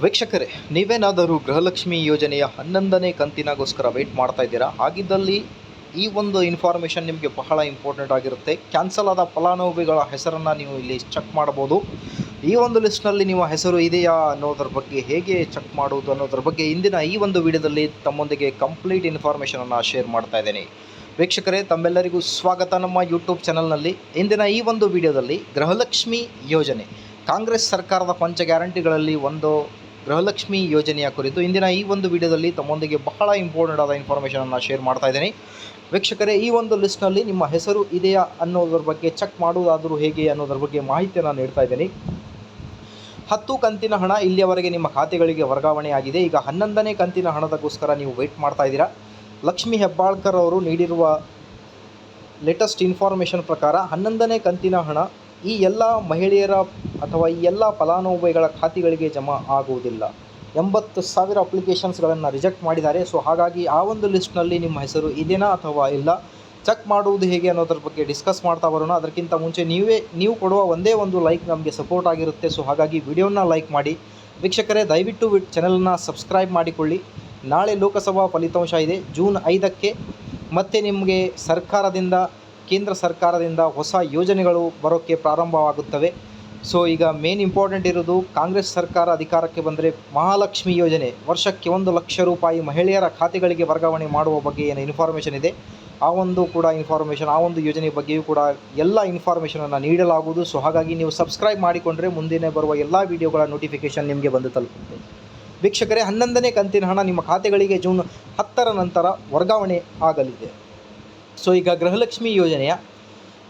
ವೀಕ್ಷಕರೇ, ನೀವೇನಾದರೂ ಗೃಹಲಕ್ಷ್ಮಿ ಯೋಜನೆಯ ಹನ್ನೊಂದನೇ ಕಂತಿನಗೋಸ್ಕರ ವೆಯ್ಟ್ ಮಾಡ್ತಾ ಇದ್ದೀರಾ? ಹಾಗಿದ್ದಲ್ಲಿ ಈ ಒಂದು ಇನ್ಫಾರ್ಮೇಷನ್ ನಿಮಗೆ ಬಹಳ ಇಂಪಾರ್ಟೆಂಟ್ ಆಗಿರುತ್ತೆ. ಕ್ಯಾನ್ಸಲ್ ಆದ ಫಲಾನುಭವಿಗಳ ಹೆಸರನ್ನು ನೀವು ಇಲ್ಲಿ ಚೆಕ್ ಮಾಡ್ಬೋದು ಈ ಒಂದು ಲಿಸ್ಟ್ನಲ್ಲಿ ನಿಮ್ಮ ಹೆಸರು ಇದೆಯಾ ಅನ್ನೋದ್ರ ಬಗ್ಗೆ, ಹೇಗೆ ಚೆಕ್ ಮಾಡುವುದು ಅನ್ನೋದ್ರ ಬಗ್ಗೆ ಇಂದಿನ ಈ ಒಂದು ವಿಡಿಯೋದಲ್ಲಿ ತಮ್ಮೊಂದಿಗೆ ಕಂಪ್ಲೀಟ್ ಇನ್ಫಾರ್ಮೇಷನನ್ನು ಶೇರ್ ಮಾಡ್ತಾ ಇದ್ದೀನಿ. ವೀಕ್ಷಕರೇ, ತಮ್ಮೆಲ್ಲರಿಗೂ ಸ್ವಾಗತ ನಮ್ಮ ಯೂಟ್ಯೂಬ್ ಚಾನಲ್ನಲ್ಲಿ ಇಂದಿನ ಈ ಒಂದು ವಿಡಿಯೋದಲ್ಲಿ ಗೃಹಲಕ್ಷ್ಮಿ ಯೋಜನೆ. ಕಾಂಗ್ರೆಸ್ ಸರ್ಕಾರದ ಪಂಚ ಗ್ಯಾರಂಟಿಗಳಲ್ಲಿ ಒಂದು ಗೃಹಲಕ್ಷ್ಮಿ ಯೋಜನೆಯ ಕುರಿತು ಇಂದಿನ ಈ ಒಂದು ವಿಡಿಯೋದಲ್ಲಿ ತಮ್ಮೊಂದಿಗೆ ಬಹಳ ಇಂಪಾರ್ಟೆಂಟ್ ಆದ ಇನ್ಫಾರ್ಮೇಷನನ್ನು ಶೇರ್ ಮಾಡ್ತಾ ಇದ್ದೀನಿ. ವೀಕ್ಷಕರೇ, ಈ ಒಂದು ಲಿಸ್ಟ್ನಲ್ಲಿ ನಿಮ್ಮ ಹೆಸರು ಇದೆಯಾ ಅನ್ನೋದ್ರ ಬಗ್ಗೆ ಚೆಕ್ ಮಾಡುವುದಾದರೂ ಹೇಗೆ ಅನ್ನೋದ್ರ ಬಗ್ಗೆ ಮಾಹಿತಿಯನ್ನು ನೀಡ್ತಾ ಇದ್ದೀನಿ. ಹತ್ತು ಕಂತಿನ ಹಣ ಇಲ್ಲಿಯವರೆಗೆ ನಿಮ್ಮ ಖಾತೆಗಳಿಗೆ ವರ್ಗಾವಣೆಯಾಗಿದೆ ಈಗ ಹನ್ನೊಂದನೇ ಕಂತಿನ ಹಣದಕ್ಕೋಸ್ಕರ ನೀವು ವೆಯ್ಟ್ ಮಾಡ್ತಾ ಇದ್ದೀರಾ? ಲಕ್ಷ್ಮಿ ಹೆಬ್ಬಾಳ್ಕರ್ ಅವರು ನೀಡಿರುವ ಲೇಟೆಸ್ಟ್ ಇನ್ಫಾರ್ಮೇಷನ್ ಪ್ರಕಾರ ಹನ್ನೊಂದನೇ ಕಂತಿನ ಹಣ ಈ ಎಲ್ಲ ಮಹಿಳೆಯರ ಅಥವಾ ಈ ಎಲ್ಲ ಫಲಾನುಭವಿಗಳ ಖಾತೆಗಳಿಗೆ ಜಮಾ ಆಗುವುದಿಲ್ಲ. ಎಂಬತ್ತು ಸಾವಿರ ಅಪ್ಲಿಕೇಶನ್ಸ್ಗಳನ್ನು ರಿಜೆಕ್ಟ್ ಮಾಡಿದ್ದಾರೆ. ಸೊ, ಹಾಗಾಗಿ ಆ ಒಂದು ಲಿಸ್ಟ್ನಲ್ಲಿ ನಿಮ್ಮ ಹೆಸರು ಇದೆಯಾ ಅಥವಾ ಇಲ್ಲ? ಚೆಕ್ ಮಾಡುವುದು ಹೇಗೆ ಅನ್ನೋದ್ರ ಬಗ್ಗೆ ಡಿಸ್ಕಸ್ ಮಾಡ್ತಾ ಬರೋಣ. ಅದಕ್ಕಿಂತ ಮುಂಚೆ ನೀವೇ, ನೀವು ಕೊಡುವ ಒಂದೇ ಒಂದು ಲೈಕ್ ನಮಗೆ ಸಪೋರ್ಟ್ ಆಗಿರುತ್ತೆ. ಸೊ, ಹಾಗಾಗಿ ವಿಡಿಯೋನ ಲೈಕ್ ಮಾಡಿ. ವೀಕ್ಷಕರೇ, ದಯವಿಟ್ಟು ವಿ ಚಾನಲ್ನ ಸಬ್ಸ್ಕ್ರೈಬ್ ಮಾಡಿಕೊಳ್ಳಿ. ನಾಳೆ ಲೋಕಸಭಾ ಫಲಿತಾಂಶ ಇದೆ. ಜೂನ್ ಐದಕ್ಕೆ ಮತ್ತೆ ನಿಮಗೆ ಸರ್ಕಾರದಿಂದ, ಕೇಂದ್ರ ಸರ್ಕಾರದಿಂದ ಹೊಸ ಯೋಜನೆಗಳು ಬರೋಕ್ಕೆ ಪ್ರಾರಂಭವಾಗುತ್ತವೆ. ಸೊ ಈಗ ಮೇನ್ ಇಂಪಾರ್ಟೆಂಟ್ ಇರೋದು ಕಾಂಗ್ರೆಸ್ ಸರ್ಕಾರ ಅಧಿಕಾರಕ್ಕೆ ಬಂದರೆ ಮಹಾಲಕ್ಷ್ಮಿ ಯೋಜನೆ. ವರ್ಷಕ್ಕೆ ಒಂದು ಲಕ್ಷ ರೂಪಾಯಿ ಮಹಿಳೆಯರ ಖಾತೆಗಳಿಗೆ ವರ್ಗಾವಣೆ ಮಾಡುವ ಬಗ್ಗೆ ಏನು ಇನ್ಫಾರ್ಮೇಷನ್ ಇದೆ? ಆ ಒಂದು ಕೂಡ ಇನ್ಫಾರ್ಮೇಷನ್ ಆ ಒಂದು ಯೋಜನೆ ಬಗ್ಗೆಯೂ ಕೂಡ ಎಲ್ಲ ಇನ್ಫಾರ್ಮೇಷನನ್ನು ನೀಡಲಾಗುವುದು. ಸೊ ಹಾಗಾಗಿ ನೀವು ಸಬ್ಸ್ಕ್ರೈಬ್ ಮಾಡಿಕೊಂಡ್ರೆ ಮುಂದಿನ ಬರುವ ಎಲ್ಲ ವಿಡಿಯೋಗಳ ನೋಟಿಫಿಕೇಷನ್ ನಿಮಗೆ ಬಂದು ತಲುಪುತ್ತೆ. ವೀಕ್ಷಕರೇ, ಹನ್ನೊಂದನೇ ಕಂತಿನ ಹಣ ನಿಮ್ಮ ಖಾತೆಗಳಿಗೆ ಜೂನ್ ಹತ್ತರ ನಂತರ ವರ್ಗಾವಣೆ ಆಗಲಿದೆ. ಸೊ ಈಗ ಗೃಹಲಕ್ಷ್ಮಿ ಯೋಜನೆಯ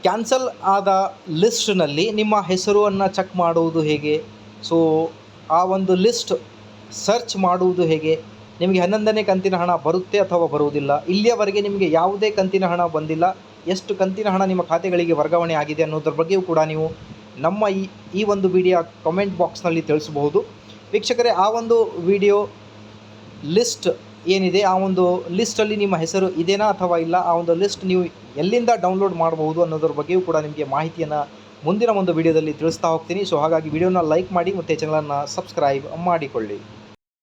ಕ್ಯಾನ್ಸಲ್ ಆದ ಲಿಸ್ಟ್ನಲ್ಲಿ ನಿಮ್ಮ ಹೆಸರನ್ನು ಚೆಕ್ ಮಾಡುವುದು ಹೇಗೆ? ಸೊ ಆ ಒಂದು ಲಿಸ್ಟ್ ಸರ್ಚ್ ಮಾಡುವುದು ಹೇಗೆ? ನಿಮಗೆ ಹನ್ನೊಂದನೇ ಕಂತಿನ ಹಣ ಬರುತ್ತೆ ಅಥವಾ ಬರುವುದಿಲ್ಲ? ಇಲ್ಲಿಯವರೆಗೆ ನಿಮಗೆ ಯಾವುದೇ ಕಂತಿನ ಹಣ ಬಂದಿಲ್ಲ. ಎಷ್ಟು ಕಂತಿನ ಹಣ ನಿಮ್ಮ ಖಾತೆಗಳಿಗೆ ವರ್ಗಾವಣೆ ಆಗಿದೆ ಅನ್ನೋದ್ರ ಬಗ್ಗೆಯೂ ಕೂಡ ನೀವು ನಮ್ಮ ಈ ಈ ಒಂದು ವಿಡಿಯೋ ಕಮೆಂಟ್ ಬಾಕ್ಸ್ನಲ್ಲಿ ತಿಳಿಸಬಹುದು. ವೀಕ್ಷಕರೇ, ಆ ಒಂದು ವಿಡಿಯೋ ಲಿಸ್ಟ್ ಏನಿದೆ? ಆ ಒಂದು ಲಿಸ್ಟಲ್ಲಿ ನಿಮ್ಮ ಹೆಸರು ಇದೇನಾ ಅಥವಾ ಇಲ್ಲ? ಆ ಒಂದು ಲಿಸ್ಟ್ ನೀವು ಎಲ್ಲಿಂದ ಡೌನ್ಲೋಡ್ ಮಾಡಬಹುದು ಅನ್ನೋದ್ರ ಬಗ್ಗೆಯೂ ಕೂಡ ನಿಮಗೆ ಮಾಹಿತಿಯನ್ನು ಮುಂದಿನ ಒಂದು ವಿಡಿಯೋದಲ್ಲಿ ತಿಳಿಸ್ತಾ ಹೋಗ್ತೀನಿ. ಸೊ ಹಾಗಾಗಿ ವಿಡಿಯೋನ ಲೈಕ್ ಮಾಡಿ ಮತ್ತು ಚಾನಲನ್ನು ಸಬ್ಸ್ಕ್ರೈಬ್ ಮಾಡಿಕೊಳ್ಳಿ.